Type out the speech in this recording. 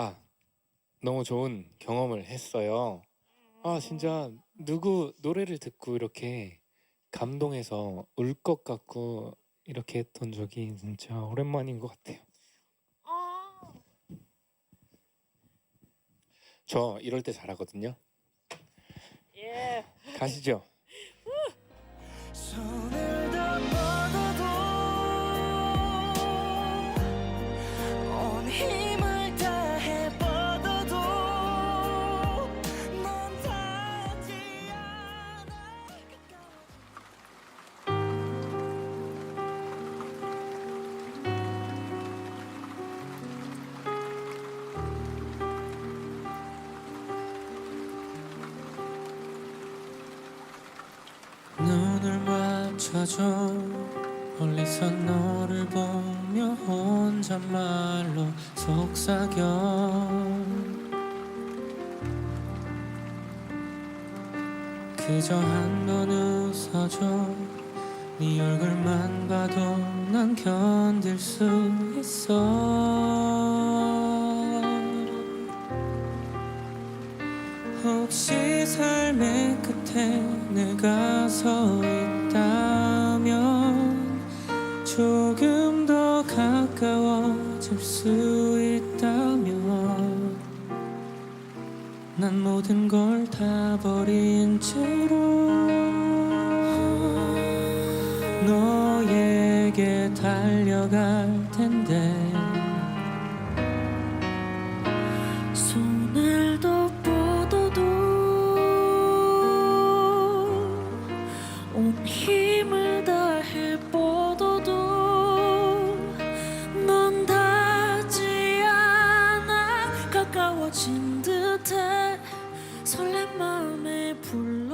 아, 너무 좋은 경험을 했어요. 아, 진짜 누구 노래를 듣고 이렇게 감동해서 울 것 같고 이렇게 했던 적이 진짜 오랜만인 것 같아요. 아, 저 이럴 때 잘하거든요. 예. 가시죠. 맞춰줘 멀리서 너를 보며 혼잣말로 속삭여. 그저 한 번 웃어줘. 네 얼굴만 봐도 난 견딜 수 있어. 혹시 삶의 끝에 내가 서 있다 난 모든 걸 다 버린 채로 너에게 달려갈 텐데. 손을 더 뻗어도 온 힘을 다해 뻗어도 넌 닿지 않아. 가까워진 불러